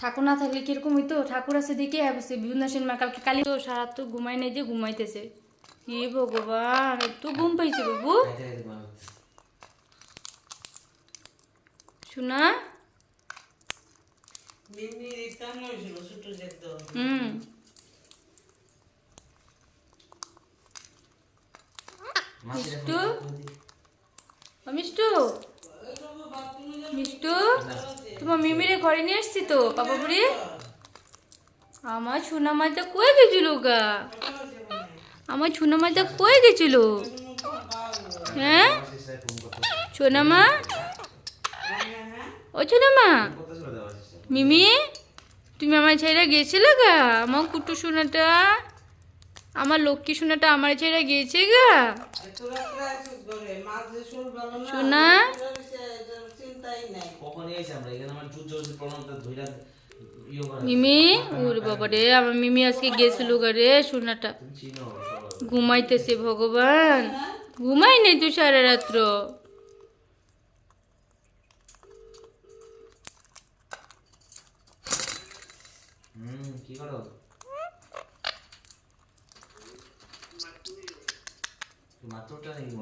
ঠাকুর না থাকলে কীরকম হইতো? ঠাকুর আছে দেখে বসে, বিভিন্ন সেন মা কালকে কালি তো সারা তো ঘুমাই নাই যে ঘুমাইতেছে। হে ভগবান, একটু ঘুম পাইছে বাবু। শোনা? মিষ্টু? মিষ্টু? মিষ্টু তোমার মিমিরে ঘরে নিয়ে এসছি তো পাপা বুড়ি? আমার সোনা মাইটা কয়ে গেছিল গা? আমার সোনা মাইটা কয়ে গেছিল? হ্যাঁ? সোনা মা? ও সোনা মা। মিমি তুমি আমার ছেড়ে গেছিলে গা? আমার কুটু সোনাটা আমার লক্ষ্মী সোনাটা আমার ছেড়ে গেছে গা? সোনা? চিন্তাই নাই। কখন এসে আমরা এখানে আমার জুত প্রণামটা ধইরা ইয়ে মিমি ওর বাবা রে আমার মিমি আজকে গেছিল রে সোনাটা। ঘুমাইতেছে ভগবান। ঘুমাই নেই তুই সারা রাত্র। কি করো? মাত্রটা নাকি